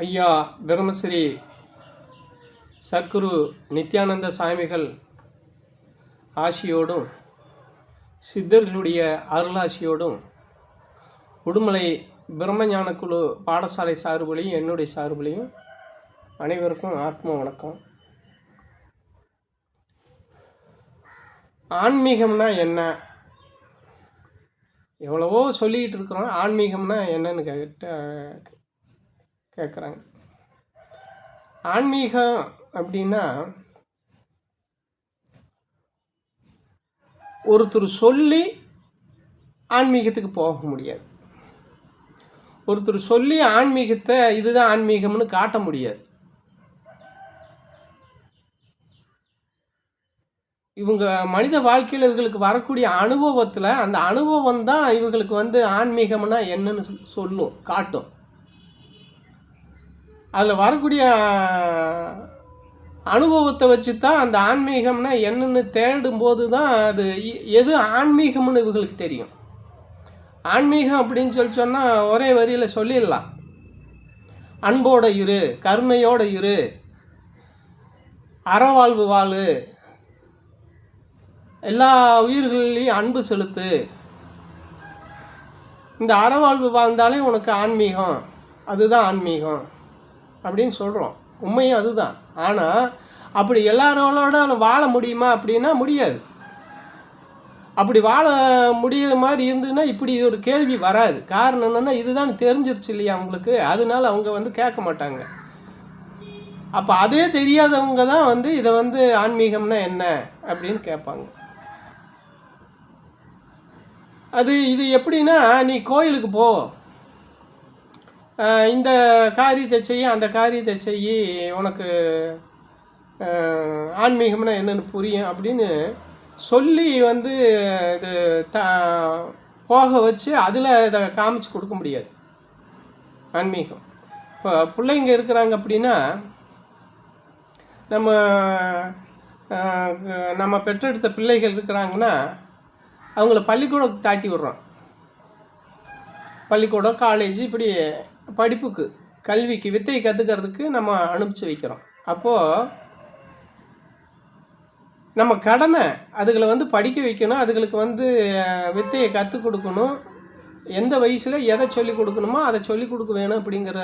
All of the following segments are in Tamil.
ஐயா பிரம்மஸ்ரீ சத்குரு நித்யானந்த சாமிகள் ஆசியோடும் சித்தர்களுடைய அருளாசியோடும் உடுமலை பிரம்மஞான குழு பாடசாலை சார்புலையும் என்னுடைய சார்புலையும் அனைவருக்கும் ஆத்ம வணக்கம். ஆன்மீகம்னா என்ன? எவ்வளவோ சொல்லிக்கிட்டு இருக்கிறோம். ஆன்மீகம்னா என்னன்னு கேட்ட கேட்குறாங்க ஆன்மீகம் அப்படின்னா ஒருத்தர் சொல்லி ஆன்மீகத்துக்கு போக முடியாது. ஒருத்தர் சொல்லி ஆன்மீகத்தை இதுதான் ஆன்மீகம்னு காட்ட முடியாது. இவங்க மனித வாழ்க்கையில் இவங்களுக்கு வரக்கூடிய அனுபவத்தில் அந்த அனுபவம் தான் இவங்களுக்கு வந்து ஆன்மீகம்னா என்னன்னு சொல்- சொல்லும் காட்டும். அதில் வரக்கூடிய அனுபவத்தை வச்சு தான் அந்த ஆன்மீகம்னா என்னென்னு தேடும்போது தான் அது எது ஆன்மீகம்னு இவங்களுக்கு தெரியும். ஆன்மீகம் அப்படின்னு சொல்லி சொன்னால் ஒரே வரியில் சொல்லிடலாம். அன்போட இரு கருணையோட இரு அறவாழ்வு வாழு எல்லா உயிர்களையும் அன்பு செலுத்து. இந்த அறவாழ்வு வாழ்ந்தாலே உனக்கு ஆன்மீகம் அதுதான் ஆன்மீகம். அப்படின்னு சொல்கிறோம் உண்மையும் அதுதான். ஆனால் அப்படி எல்லாரோட வாழ முடியுமா அப்படின்னா முடியாது. அப்படி வாழ முடியிற மாதிரி இருந்ததுன்னா இப்படி ஒரு கேள்வி வராது. காரணம் என்னென்னா இதுதான் தெரிஞ்சிருச்சு இல்லையா அவங்களுக்கு? அதனால அவங்க வந்து கேட்க மாட்டாங்க. அப்போ அதே தெரியாதவங்க தான் வந்து இதை வந்து ஆன்மீகம்னா என்ன அப்படின்னு கேட்பாங்க. அது இது எப்படின்னா நீ கோயிலுக்கு போ. இந்த காரியத்தை செய்ய அந்த காரியத்தை செய்ய உனக்கு ஆன்மீகம்னா என்னென்னு புரியும் அப்படின்னு சொல்லி வந்து இது த போக வச்சு அதில் இதை காமிச்சு கொடுக்க முடியாது. ஆன்மீகம். இப்போ பிள்ளைங்க இருக்கிறாங்க அப்படின்னா நம்ம நம்ம பெற்றெடுத்த பிள்ளைகள் இருக்கிறாங்கன்னா அவங்கள பள்ளிக்கூடம் தாட்டி விடுறோம். பள்ளிக்கூடம் காலேஜ் இப்படி படிப்புக்கு கல்விக்கு வித்தையை கற்றுக்கிறதுக்கு நம்ம அனுப்பிச்சு வைக்கிறோம். அப்போது நம்ம கடமை அதுகளை வந்து படிக்க வைக்கணும் அதுகளுக்கு வந்து வித்தையை கற்றுக் கொடுக்கணும். எந்த வயசில் எதை சொல்லி கொடுக்கணுமோ அதை சொல்லி கொடுக்க வேணும் அப்படிங்கிற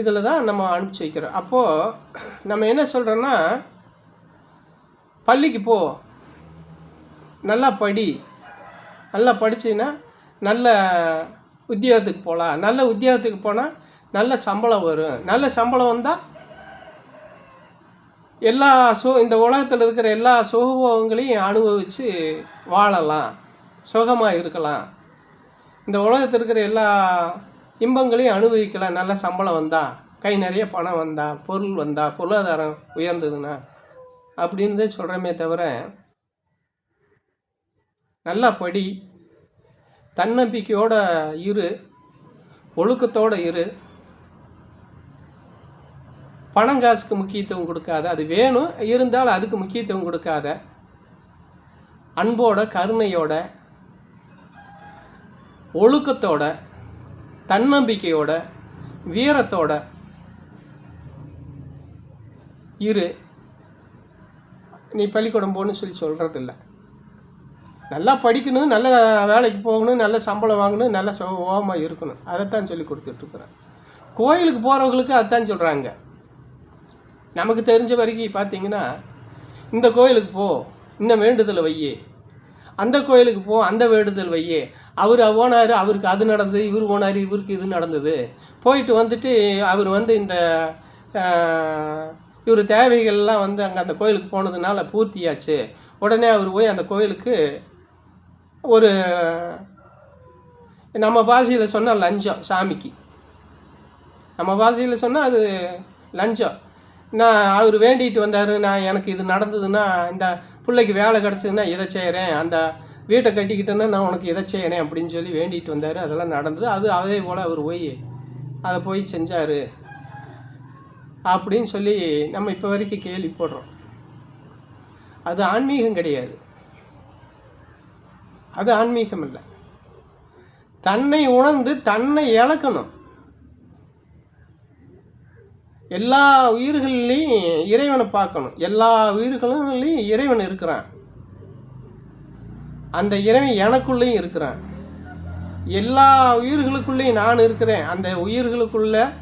இதில் தான் நம்ம அனுப்பிச்சு வைக்கிறோம். அப்போது நம்ம என்ன சொல்கிறோன்னா பள்ளிக்கு போ. நல்லா படி. நல்லா படிச்சின்னா நல்ல உத்தியோகத்துக்கு போகலாம் நல்ல உத்தியோகத்துக்கு போனால் நல்ல சம்பளம் வரும். நல்ல சம்பளம் வந்தால் எல்லா சு இந்த உலகத்தில் இருக்கிற எல்லா சுகபோகங்களையும் அனுபவித்து வாழலாம். சுகமாக இருக்கலாம். இந்த உலகத்தில் இருக்கிற எல்லா இன்பங்களையும் அனுபவிக்கலாம். நல்ல சம்பளம் வந்தால் கை நிறைய பணம் வந்தால் பொருள் வந்தால் பொருளாதாரம் உயர்ந்ததுன்னா அப்படின்னு தான் சொல்கிறோமே தவிர நல்லா படி தன்னம்பிக்கையோட இரு ஒழுக்கத்தோட இரு. பணம் காசுக்கு முக்கியத்துவம் கொடுக்காத அது வேணும் இருந்தாலும் அதுக்கு முக்கியத்துவம் கொடுக்காத. அன்போட கருணையோட ஒழுக்கத்தோட தன்னம்பிக்கையோட வீரத்தோட இரு. நீ பள்ளிக்கூடம் போன்னு சொல்லி சொல்கிறதில்ல நல்லா படிக்கணும் நல்ல வேலைக்கு போகணும் நல்ல சம்பளம் வாங்கணும் நல்ல சுகமாக இருக்கணும். அதைத்தான் சொல்லி கொடுத்துட்ருக்குறேன் கோயிலுக்கு போகிறவங்களுக்கு அதான் சொல்கிறாங்க நமக்கு தெரிஞ்ச வரைக்கும் பார்த்தீங்கன்னா இந்த கோயிலுக்கு போ இந்த வேண்டுதலை வையே. அந்த கோயிலுக்கு போ அந்த வேண்டுதல் வையே. அவர் போனார் அவருக்கு அது நடந்தது இவர் போனார் இவருக்கு இது நடந்தது. போயிட்டு வந்துட்டு அவர் வந்து இந்த இவர் தேவைகள்லாம் வந்து அங்கே அந்த கோயிலுக்கு போனதுனால பூர்த்தியாச்சு. உடனே அவர் போய் அந்த கோயிலுக்கு ஒரு நம்ம பாஷையில் சொன்னால் லஞ்சம் சாமிக்கு. நம்ம பாஷையில் சொன்னால் அது லஞ்சம். நான் அவர் வேண்டிட்டு வந்தார் நான் எனக்கு இது நடந்ததுன்னா இந்த பிள்ளைக்கு வேலை கிடச்சதுன்னா இதை செய்கிறேன் அந்த வீட்டை கட்டிக்கிட்டேன்னா நான் உனக்கு இதை செய்கிறேன் அப்படின்னு சொல்லி வேண்டிட்டு வந்தார். அதெல்லாம் நடந்தது. அது அதே போல் அவர் போய் அதை போய் செஞ்சார். அப்படின்னு சொல்லி நம்ம இப்போ வரைக்கும் கேள்விப்படுறோம். அது ஆன்மீகம் கிடையாது. அது ஆன்மீகம் இல்லை தன்னை உணர்ந்து தன்னை இழக்கணும். எல்லா உயிர்கள்லேயும் இறைவனை பார்க்கணும். எல்லா உயிர்களையும் இறைவன் இருக்கிறான். அந்த இறைவன் எனக்குள்ளேயும் இருக்கிறான். எல்லா உயிர்களுக்குள்ளேயும் நான் இருக்கிறேன். அந்த உயிர்களுக்குள்ள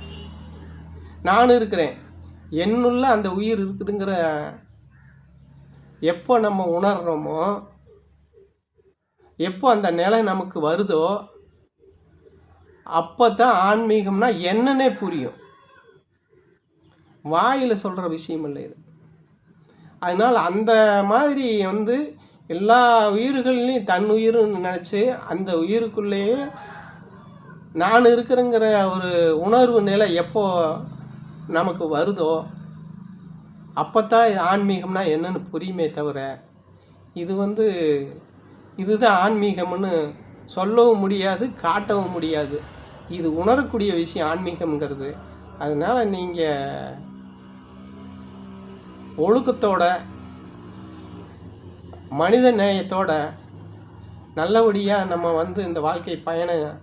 நான் இருக்கிறேன். என்னுள்ள அந்த உயிர் இருக்குதுங்கிற எப்போ நம்ம உணர்கிறோமோ எப்போ அந்த நிலை நமக்கு வருதோ அப்போ தான் ஆன்மீகம்னா என்னன்னே புரியும். வாயில் சொல்கிற விஷயம் இல்லை இது. அதனால் அந்த மாதிரி வந்து எல்லா உயிர்கள்லையும் தன் உயிர்னு நினச்சி அந்த உயிருக்குள்ளேயே நான் இருக்கிறேங்கிற ஒரு உணர்வு நிலை எப்போ நமக்கு வருதோ அப்போ தான் ஆன்மீகம்னா என்னென்னு புரியுமே தவிர இது வந்து இதுதான் ஆன்மீகம்னு சொல்லவும் முடியாது காட்டவும் முடியாது. இது உணரக்கூடிய விஷயம் ஆன்மீகம்ங்கிறது. அதனால் நீங்கள் ஒழுக்கத்தோட மனித நேயத்தோட நல்லபடியாக நம்ம வந்து இந்த வாழ்க்கை பயணம்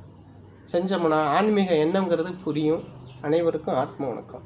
செஞ்சோம்னா ஆன்மீக எண்ணங்கிறது புரியும். அனைவருக்கும் ஆத்ம வணக்கம்.